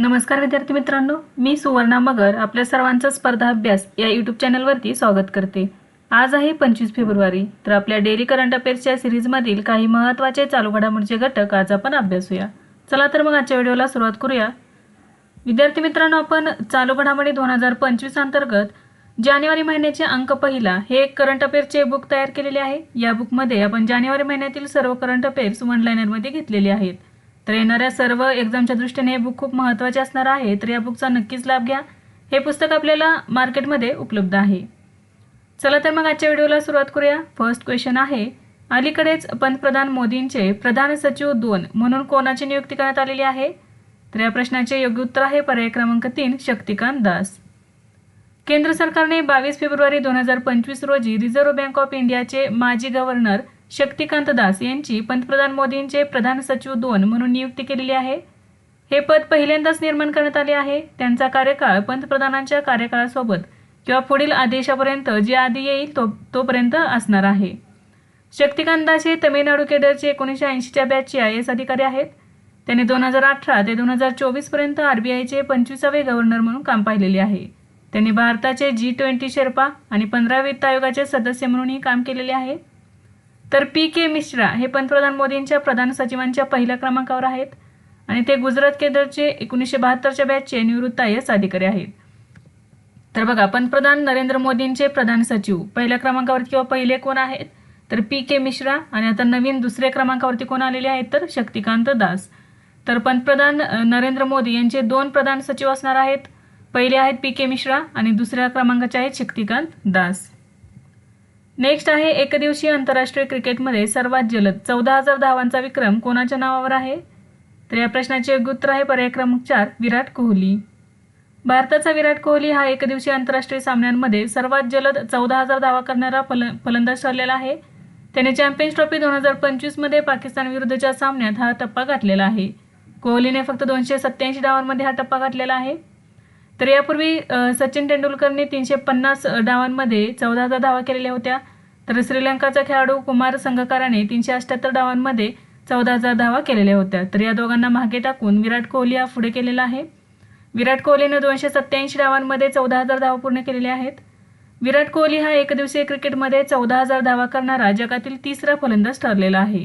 नमस्कार विद्यार्थी मित्रांनो मी सुवर्णा मगर आपल्या सर्वांचा स्पर्धा अभ्यास या यूट्यूब चॅनलवरती स्वागत करते. आज आहे पंचवीस फेब्रुवारी तर आपल्या डेअरी करंट अफेअर्सच्या सिरीजमधील काही महत्त्वाचे चालू घडामोडीचे घटक आज आपण अभ्यासूया चला तर मग आजच्या व्हिडिओला सुरुवात करूया. विद्यार्थी मित्रांनो आपण चालू घडामोडी दोन हजार पंचवीस अंतर्गत जानेवारी महिन्याचे अंक पहिला हे एक करंट अफेअर्सचे बुक तयार केलेले आहे. या बुकमध्ये आपण जानेवारी महिन्यातील सर्व करंट अफेअर्स वन लायनरमध्ये घेतलेले आहेत. तर येणाऱ्या सर्व एक्झामच्या दृष्टीने हे बुक खूप महत्त्वाचे असणार आहे. तर या बुकचा नक्कीच लाभ घ्या. हे पुस्तक आपल्याला मार्केटमध्ये उपलब्ध आहे. चला तर मग आजच्या व्हिडिओला सुरुवात करूया. फर्स्ट क्वेश्चन आहे अलीकडेच पंतप्रधान मोदींचे प्रधान सचिव दोन म्हणून कोणाची नियुक्ती करण्यात आलेली आहे? तर या प्रश्नाचे योग्य उत्तर आहे पर्याय क्रमांक तीन शक्तिकांत दास. केंद्र सरकारने बावीस फेब्रुवारी दोन हजार पंचवीस रोजी रिझर्व्ह बँक ऑफ इंडियाचे माजी गव्हर्नर शक्तिकांत दास यांची पंतप्रधान मोदींचे प्रधान सचिव दोन म्हणून नियुक्ती केलेली आहे. हे पद पहिल्यांदाच निर्माण करण्यात आले आहे. त्यांचा कार्यकाळ पंतप्रधानांच्या कार्यकाळासोबत किंवा पुढील आदेशापर्यंत जे आधी येईल तो तोपर्यंत असणार आहे. शक्तिकांत दास हे तमिळनाडू केडरचे एकोणीसशे ऐंशीच्या बॅचचे आय एस अधिकारी आहेत. त्यांनी दोन हजार अठरा ते दोन हजार चोवीसपर्यंत आर बी आयचे पंचवीसावे गव्हर्नर म्हणून काम पाहिलेले आहे. त्यांनी भारताचे जी ट्वेंटी शेर्पा आणि पंधरा वित्त आयोगाचे सदस्य म्हणूनही काम केलेले आहे. तर पी के मिश्रा हे पंतप्रधान मोदींच्या प्रधान सचिवांच्या पहिल्या क्रमांकावर आहेत आणि ते गुजरात केंद्रचे एकोणीसशे बहात्तरच्या बॅचचे निवृत्त आय एस अधिकारी आहेत. तर बघा पंतप्रधान नरेंद्र मोदींचे प्रधान सचिव पहिल्या क्रमांकावरती किंवा पहिले कोण आहेत? तर पी के मिश्रा आणि आता नवीन दुसऱ्या क्रमांकावरती कोण आलेले आहेत? तर शक्तिकांत दास. तर पंतप्रधान नरेंद्र मोदी यांचे दोन प्रधान सचिव असणार आहेत. पहिले आहेत पी के मिश्रा आणि दुसऱ्या क्रमांकाचे आहेत शक्तिकांत दास. नेक्स्ट आहे एकदिवसीय आंतरराष्ट्रीय क्रिकेटमध्ये सर्वात जलद. चौदा हजार धावांचा विक्रम कोणाच्या नावावर आहे? तर या प्रश्नाचे योग्य उत्तर आहे पर्याय क्रमांक चार विराट कोहली. भारताचा विराट कोहली हा एकदिवसीय आंतरराष्ट्रीय सामन्यांमध्ये सर्वात जलद चौदा हजार धावा करणारा फल फलंदाज ठरलेला आहे. त्याने चॅम्पियन्स ट्रॉफी दोन हजार पंचवीसमध्ये पाकिस्तान विरुद्धच्या सामन्यात हा टप्पा गाठलेला आहे. कोहलीने फक्त दोनशे सत्याऐंशी धावांमध्ये हा टप्पा गाठलेला आहे. तर यापूर्वी सचिन तेंडुलकरने तीनशे पन्नास डावांमध्ये चौदा हजार धावा केलेल्या होत्या. तर श्रीलंकाचा खेळाडू कुमार संगकाराने तीनशे अठ्ठ्याहत्तर डावांमध्ये चौदा हजार धावा केलेल्या होत्या. तर या दोघांना मागे टाकून विराट कोहली हा पुढे केलेला आहे. विराट कोहलीने दोनशे सत्त्याऐंशी डावांमध्ये चौदा हजार धावा पूर्ण केलेल्या आहेत. विराट कोहली हा एकदिवसीय क्रिकेटमध्ये चौदा हजार धावा करणारा जगातील तिसरा फलंदाज ठरलेला आहे.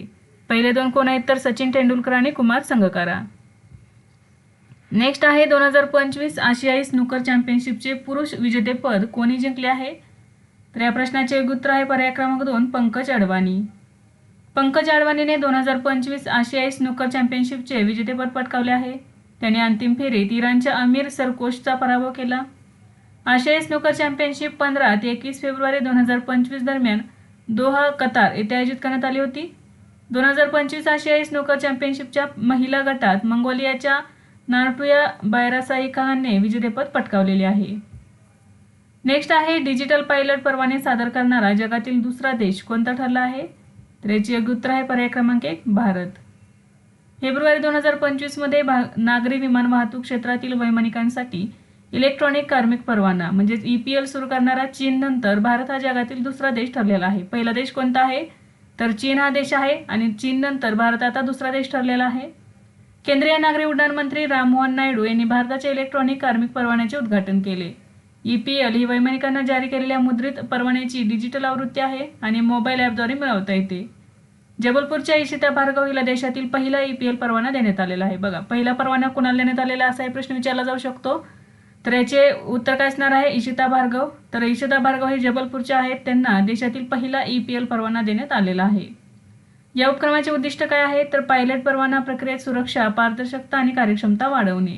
पहिले दोन कोण आहेत तर सचिन तेंडुलकर आणि कुमार संगकारा. नेक्स्ट आहे दोन हजार पंचवीस आशियाई स्नूकर चॅम्पियनशिपचे पुरुष विजेतेपद. कोणी जिंकले आहे? तर या प्रश्नाचे उत्तर आहे पर्याय क्रमांक दोन पंकज अडवाणी पंकज अडवाणीने दोन हजार पंचवीस आशियाई स्नूकर चॅम्पियनशिपचे विजेतेपद पटकावले आहे. त्याने अंतिम फेरीत इराणच्या अमीर सरकोशचा पराभव केला. आशियाई स्नूकर चॅम्पियनशिप पंधरा ते एकवीस फेब्रुवारी दोन हजार पंचवीस दरम्यान दोहा कतार येथे आयोजित करण्यात आली होती. दोन हजार पंचवीस आशियाई स्नूकर चॅम्पियनशिपच्या महिला गटात मंगोलियाच्या नार्टुया बायरासाई खानने विजेतेपद पटकावलेले आहे. नेक्स्ट आहे डिजिटल पायलट परवाने सादर करणारा जगातील दुसरा देश कोणता ठरला आहे? तर याचे योग्य उत्तर आहे पर्याय क्रमांक एक भारत. फेब्रुवारी दोन हजार पंचवीसमध्ये भा नागरी विमान वाहतूक क्षेत्रातील वैमानिकांसाठी इलेक्ट्रॉनिक कार्मिक परवाना म्हणजेच ई पी एल सुरू करणारा चीन नंतर भारत हा जगातील दुसरा देश ठरलेला आहे. पहिला देश कोणता आहे? तर चीन हा देश आहे आणि चीन नंतर भारत आता दुसरा देश ठरलेला आहे. केंद्रीय नागरी उड्डाण मंत्री राममोहन नायडू यांनी भारताच्या इलेक्ट्रॉनिक कार्मिक परवान्याचे उद्घाटन केले. ई पी एल ही वैमानिकांना जारी केलेल्या मुद्रित परवान्याची डिजिटल आवृत्ती आहे आणि मोबाईल ॲपद्वारे मिळवता येते. जबलपूरच्या इशिता भार्गव हिला देशातील पहिला ई पी एल परवाना देण्यात आलेला आहे. बघा पहिला परवाना कुणाला देण्यात आलेला असा प्रश्न विचारला जाऊ शकतो. तर याचे उत्तर काय असणार आहे? इशिता भार्गव. तर इशिता भार्गव हे जबलपूरच्या आहेत. त्यांना देशातील पहिला ई पी एल परवाना देण्यात आलेला आहे. या उपक्रमाचे उद्दिष्ट काय आहे? तर पायलट परवाना प्रक्रियेत सुरक्षा पारदर्शकता आणि कार्यक्षमता वाढवणे.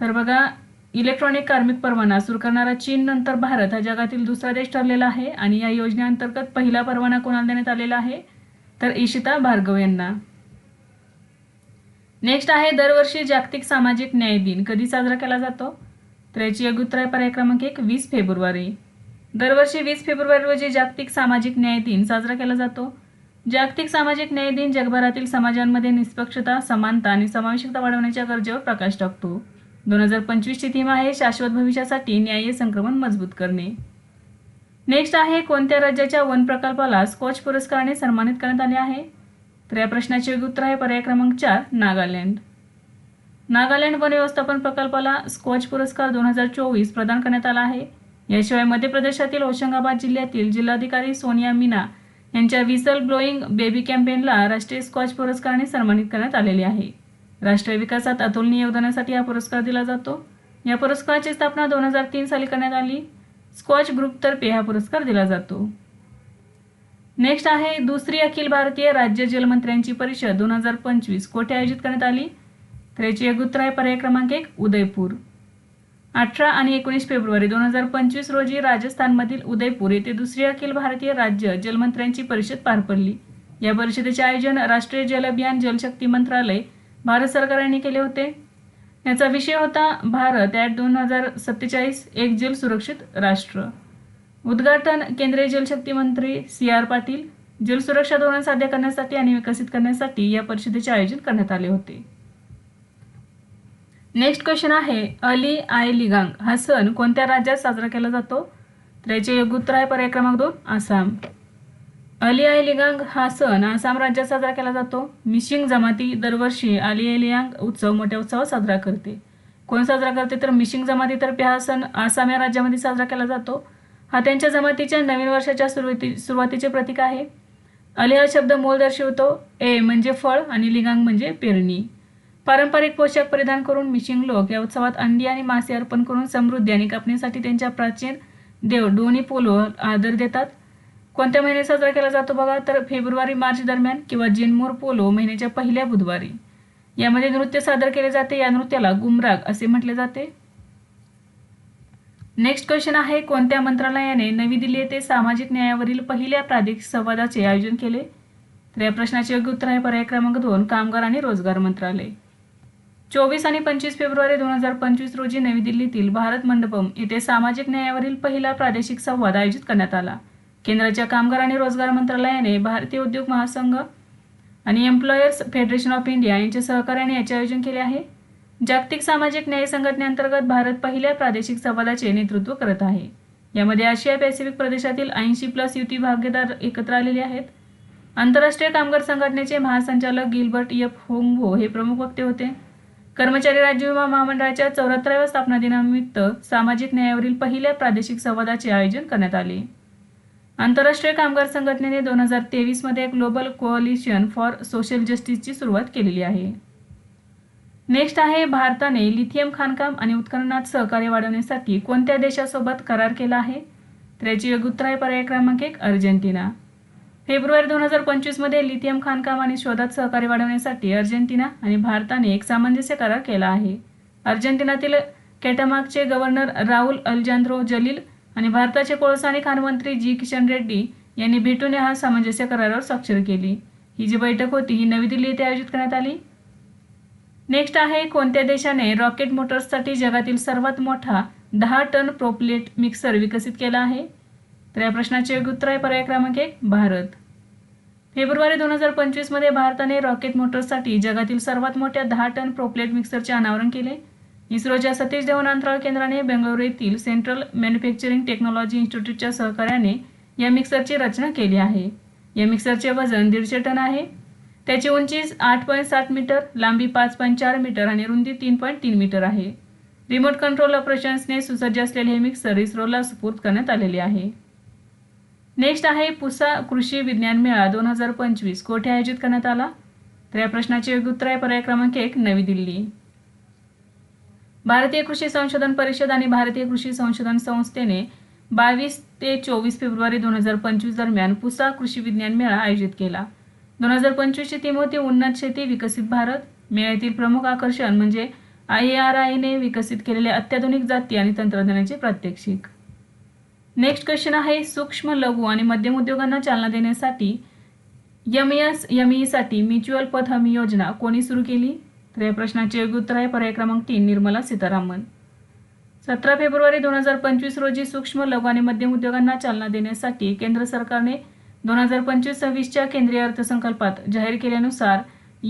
तर बघा इलेक्ट्रॉनिक कार्मिक परवाना सुरू करणारा चीन नंतर भारत हा जगातील दुसरा देश ठरलेला आहे आणि या योजनेअंतर्गत पहिला परवाना कोणाला देण्यात आलेला आहे? तर इशिता भार्गव यांना. नेक्स्ट आहे दरवर्षी जागतिक सामाजिक न्याय दिन. कधी साजरा केला जातो? तर याची योग्य पर्याय क्रमांक एक वीस फेब्रुवारी. दरवर्षी वीस फेब्रुवारी रोजी जागतिक सामाजिक न्याय दिन साजरा केला जातो. जागतिक सामाजिक न्याय दिन जगभरातील समाजांमध्ये निष्पक्षता समानता आणि समावेशकता वाढवण्याच्या गरजेवर प्रकाश टाकतो. दोन हजार पंचवीसची थीम आहे शाश्वत भविष्यासाठी न्याय्य संक्रमण मजबूत करणे. नेक्स्ट आहे कोणत्या राज्याच्या वन प्रकल्पाला स्कॉच पुरस्काराने सन्मानित करण्यात आले आहे? तर या प्रश्नाचे योग्य उत्तर आहे. पर्याय क्रमांक चार नागालँड. नागालँड वन व्यवस्थापन प्रकल्पाला स्कॉच पुरस्कार दोन हजार चोवीस प्रदान करण्यात आला आहे. याशिवाय मध्य प्रदेशातील होशंगाबाद जिल्ह्यातील जिल्हाधिकारी सोनिया मीना यांच्या विसल ब्लोईंग बेबी कॅम्पेनला राष्ट्रीय स्कॉच पुरस्काराने सन्मानित करण्यात आलेले आहे. राष्ट्रीय विकासात अतुलनीय योगदानासाठी हा पुरस्कार दिला जातो. या पुरस्काराची स्थापना दोन हजार तीन साली करण्यात आली. स्कॉच ग्रुपतर्फे हा पुरस्कार दिला जातो. नेक्स्ट आहे दुसरी अखिल भारतीय राज्य जलमंत्र्यांची परिषद दोन हजार पंचवीस कोठे आयोजित करण्यात आली? तर याची आहे पर्याय क्रमांक एक उदयपूर. अठरा आणि एकोणीस फेब्रुवारी दोन हजार पंचवीस रोजी राजस्थानमधील उदयपूर येथे दुसरी अखिल भारतीय राज्य जलमंत्र्यांची परिषद पार पडली. या परिषदेचे आयोजन राष्ट्रीय जल अभियान जलशक्ती मंत्रालय भारत सरकारने केले होते. याचा विषय होता भारत ॲट दोन हजार सत्तेचाळीस एक जल सुरक्षित राष्ट्र. उद्घाटन केंद्रीय जलशक्ती मंत्री सी आर पाटील जलसुरक्षा धोरण साध्य करण्यासाठी आणि विकसित करण्यासाठी या परिषदेचे आयोजन करण्यात आले होते. नेक्स्ट क्वेश्चन आहे अली आय लिगांग. हा सण कोणत्या राज्यात साजरा केला जातो? तर याचे योग्य उत्तर आहे पर्याय क्रमांक दोन आसाम. अली आय लिगांग हा सण आसाम राज्यात साजरा केला जातो. मिशिंग जमाती दरवर्षी अली आय लियांग उत्सव मोठ्या उत्सवात साजरा करते. कोण साजरा करते? तर मिशिंग जमातीतर्फे हा सण आसाम या राज्यामध्ये साजरा केला जातो. हा त्यांच्या जमातीच्या नवीन वर्षाच्या सुरुवाती सुरुवातीचे प्रतीक आहे. अली हा शब्द मूळ दर्शवतो. ए म्हणजे फळ आणि लिगांग म्हणजे पेरणी. पारंपरिक पोशाख परिधान करून मिशिंग लोक या उत्सवात अंडी आणि मासे अर्पण करून समृद्धी आणि कापणीसाठी त्यांच्या प्राचीन देव डोनी पोलो आदर देतात. कोणत्या महिन्यात साजरा केला जातो बघा? तर फेब्रुवारी मार्च दरम्यान किंवा जिनमोर पोलो महिन्याच्या पहिल्या बुधवारी. यामध्ये नृत्य सादर केले जाते. या नृत्याला गुमराग असे म्हटले जाते. नेक्स्ट क्वेश्चन आहे कोणत्या मंत्रालयाने नवी दिल्ली येथे सामाजिक न्यायावरील पहिल्या प्रादेशिक संवादाचे आयोजन केले? तर या प्रश्नाचे योग्य उत्तर आहे पर्याय क्रमांक दोन कामगार आणि रोजगार मंत्रालय. चोवीस आणि पंचवीस फेब्रुवारी दोन हजार पंचवीस रोजी नवी दिल्लीतील भारत मंडपम येथे सामाजिक न्यायावरील पहिला प्रादेशिक संवाद आयोजित करण्यात आला. केंद्राच्या कामगार आणि रोजगार मंत्रालयाने भारतीय उद्योग महासंघ आणि एम्प्लॉयर्स फेडरेशन ऑफ इंडिया यांच्या सहकार्याने याचे आयोजन केले आहे. जागतिक सामाजिक न्याय संघटनेअंतर्गत भारत पहिल्या प्रादेशिक संवादाचे नेतृत्व करत आहे. यामध्ये आशिया पॅसिफिक प्रदेशातील ऐंशी प्लस युती भागीदार एकत्र आलेले आहेत. आंतरराष्ट्रीय कामगार संघटनेचे महासंचालक गिल्बर्ट एफ होंगवो हे प्रमुख वक्ते होते. कर्मचारी राज्य विमा महामंडळाच्या चौऱ्याहत्तराव्या स्थापना दिनानिमित्त सामाजिक न्यायावरील पहिल्या प्रादेशिक संवादाचे आयोजन करण्यात आले. आंतरराष्ट्रीय कामगार संघटनेने दोन हजार तेवीसमध्ये ग्लोबल कोअलिशन फॉर सोशल जस्टिसची सुरुवात केलेली आहे. नेक्स्ट आहे भारताने लिथियम खाणकाम आणि उत्खननात सहकार्य वाढवण्यासाठी कोणत्या देशासोबत करार केला आहे? तर याची योग्य उत्तर आहे पर्याय क्रमांक एक अर्जेंटिना. फेब्रुवारी दोन हजार पंचवीसमध्ये लिथियम खाणकाम आणि शोधात सहकार्य वाढवण्यासाठी अर्जेंटिना आणि भारताने एक सामंजस्य करार केला आहे. अर्जेंटिनातील कॅटामागचे गव्हर्नर राहुल अल्जांद्रो जलील आणि भारताचे कोळसा आणि खाण मंत्री जी किशन रेड्डी यांनी भेटून हा सामंजस्य करारावर स्वाक्षर केली. ही जी बैठक होती ही नवी दिल्ली येथे आयोजित करण्यात आली. नेक्स्ट आहे कोणत्या देशाने रॉकेट मोटर्ससाठी जगातील सर्वात मोठा दहा टन प्रोप्लेट मिक्सर विकसित केला आहे? तर या प्रश्नाचे योग्य उत्तर आहे पर्याय क्रमांक एक भारत. फेब्रुवारी दोन हजार पंचवीसमध्ये भारताने रॉकेट मोटर्ससाठी जगातील सर्वात मोठ्या दहा टन प्रोप्लेट मिक्सरचे अनावरण केले. इस्रोच्या सतीश धवन अंतराळ केंद्राने बेंगळुरू येथील सेंट्रल मॅन्युफॅक्चरिंग टेक्नॉलॉजी इन्स्टिट्यूटच्या सहकार्याने या मिक्सरची रचना केली आहे. या मिक्सरचे वजन दीडशे टन आहे. त्याची उंची आठ पॉईंट सात मीटर लांबी पाच पॉईंट चार मीटर आणि रुंदी तीन पॉईंट तीन मीटर आहे. रिमोट कंट्रोल ऑपरेशन्सने सुसज्ज असलेले हे मिक्सर इस्रोला सुपूर्द करण्यात आलेले आहे. नेक्स्ट आहे पुसा कृषी विज्ञान मेळा दोन हजार पंचवीस. कोठे आयोजित करण्यात आला? तर या प्रश्नाचे योग्य उत्तर आहे पर्याय क्रमांक एक नवी दिल्ली. भारतीय कृषी संशोधन परिषद आणि भारतीय कृषी संशोधन संस्थेने बावीस ते चोवीस फेब्रुवारी दोन हजार पंचवीस दरम्यान पुसा कृषी विज्ञान मेळा आयोजित केला. दोन हजार पंचवीसची थीम होती उन्नत शेती विकसित भारत. मेळ्यातील प्रमुख आकर्षण म्हणजे आय आर आयने विकसित केलेल्या अत्याधुनिक जाती आणि तंत्रज्ञानाचे प्रात्यक्षिक. नेक्स्ट क्वेश्चन आहे सूक्ष्म लघु आणि मध्यम उद्योगांना चालना देण्यासाठी एम एस एम ईसाठी म्युच्युअल पत हमी योजना कोणी सुरू केली? तर या प्रश्नाचे योग्य उत्तर आहे पर्याय क्रमांक तीन निर्मला सीतारामन. सतरा फेब्रुवारी दोन हजार पंचवीस रोजी सूक्ष्म लघु आणि मध्यम उद्योगांना चालना देण्यासाठी केंद्र सरकारने दोन हजार पंचवीस सव्वीसच्या केंद्रीय अर्थसंकल्पात जाहीर केल्यानुसार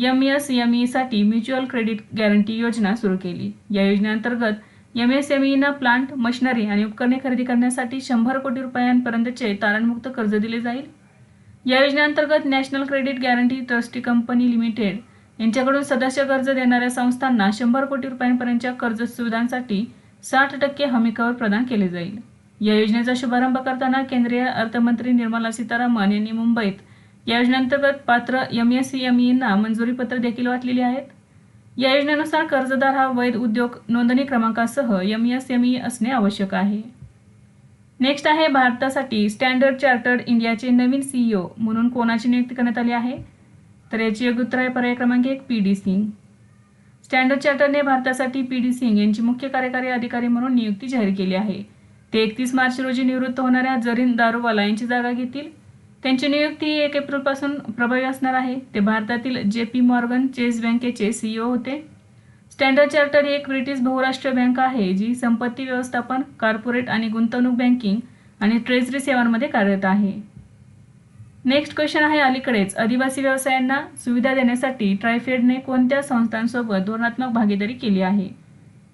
एम एस एम ईसाठी म्युच्युअल क्रेडिट गॅरंटी योजना सुरू केली. या योजनेअंतर्गत एम एस एम ईना प्लांट मशिनरी आणि उपकरणे खरेदी करण्यासाठी शंभर कोटी रुपयांपर्यंतचे तारणमुक्त कर्ज दिले जाईल. या योजनेअंतर्गत national credit guarantee trustee company limited यांच्याकडून सदस्य कर्ज देणाऱ्या संस्थांना शंभर कोटी रुपयांपर्यंतच्या कर्ज सुविधांसाठी साठ टक्के हमी प्रदान केले जाईल. या योजनेचा शुभारंभ करताना केंद्रीय अर्थमंत्री निर्मला सीतारामन यांनी मुंबईत या योजनेअंतर्गत पात्र एम एस एम ईना मंजुरीपत्र देखील वाटलेली आहेत. या योजनेनुसार कर्जदार हा वैध उद्योग नोंदणी क्रमांकासह एम एस एम ई असणे आवश्यक आहे. नेक्स्ट आहे भारतासाठी स्टँडर्ड चार्टर्ड इंडियाचे नवीन सीईओ म्हणून कोणाची नियुक्ती करण्यात आली आहे? तर याची योग्य उत्तर आहे पर्याय क्रमांक एक पी डी सिंग स्टँडर्ड चार्टरने भारतासाठी पी डी सिंग यांची मुख्य कार्यकारी अधिकारी म्हणून नियुक्ती जाहीर केली आहे. ते एकतीस मार्च रोजी निवृत्त होणाऱ्या जरीन दारुवाला यांची जागा घेतील. त्यांची नियुक्ती एक एप्रिलपासून प्रभावी असणार आहे. ते भारतातील जे पी मॉर्गन चेस बँकेचे सीईओ होते. स्टँडर्ड चार्टर ही एक ब्रिटिश बहुराष्ट्रीय बँक आहे जी संपत्ती व्यवस्थापन कॉर्पोरेट आणि गुंतवणूक बँकिंग आणि ट्रेझरी सेवांमध्ये कार्यरत आहे. नेक्स्ट क्वेश्चन आहे अलीकडेच. आदिवासी व्यवसायांना सुविधा देण्यासाठी ट्रायफेडने कोणत्या संस्थांसोबत धोरणात्मक भागीदारी केली आहे?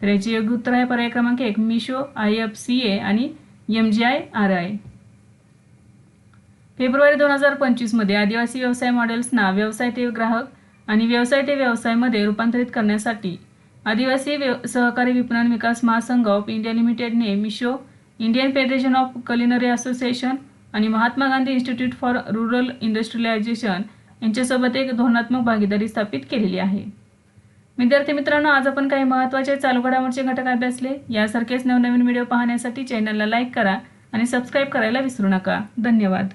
तर याची योग्य उत्तर आहे पर्याय क्रमांक एक Meesho I F C A आणि M G I R I. February दोन हजार पंचवीसमध्ये आदिवासी व्यवसाय मॉडेल्सना व्यवसाय ते ग्राहक आणि व्यवसाय ते व्यवसायामध्ये रूपांतरित करण्यासाठी आदिवासी व्यव सहकारी विपणन विकास महासंघ of India लिमिटेडने Meesho Indian federation of culinary association आणि Mahatma Gandhi institute for rural industrialization यांच्यासोबत एक धोरणात्मक भागीदारी स्थापित केलेली आहे. विद्यार्थी मित्रांनो आज आपण काही महत्त्वाचे चालू घडामोडचे घटक अभ्यासले. यासारखेच नवनवीन व्हिडिओ पाहण्यासाठी चॅनलला लाईक करा आणि सबस्क्राईब करायला विसरू नका. धन्यवाद.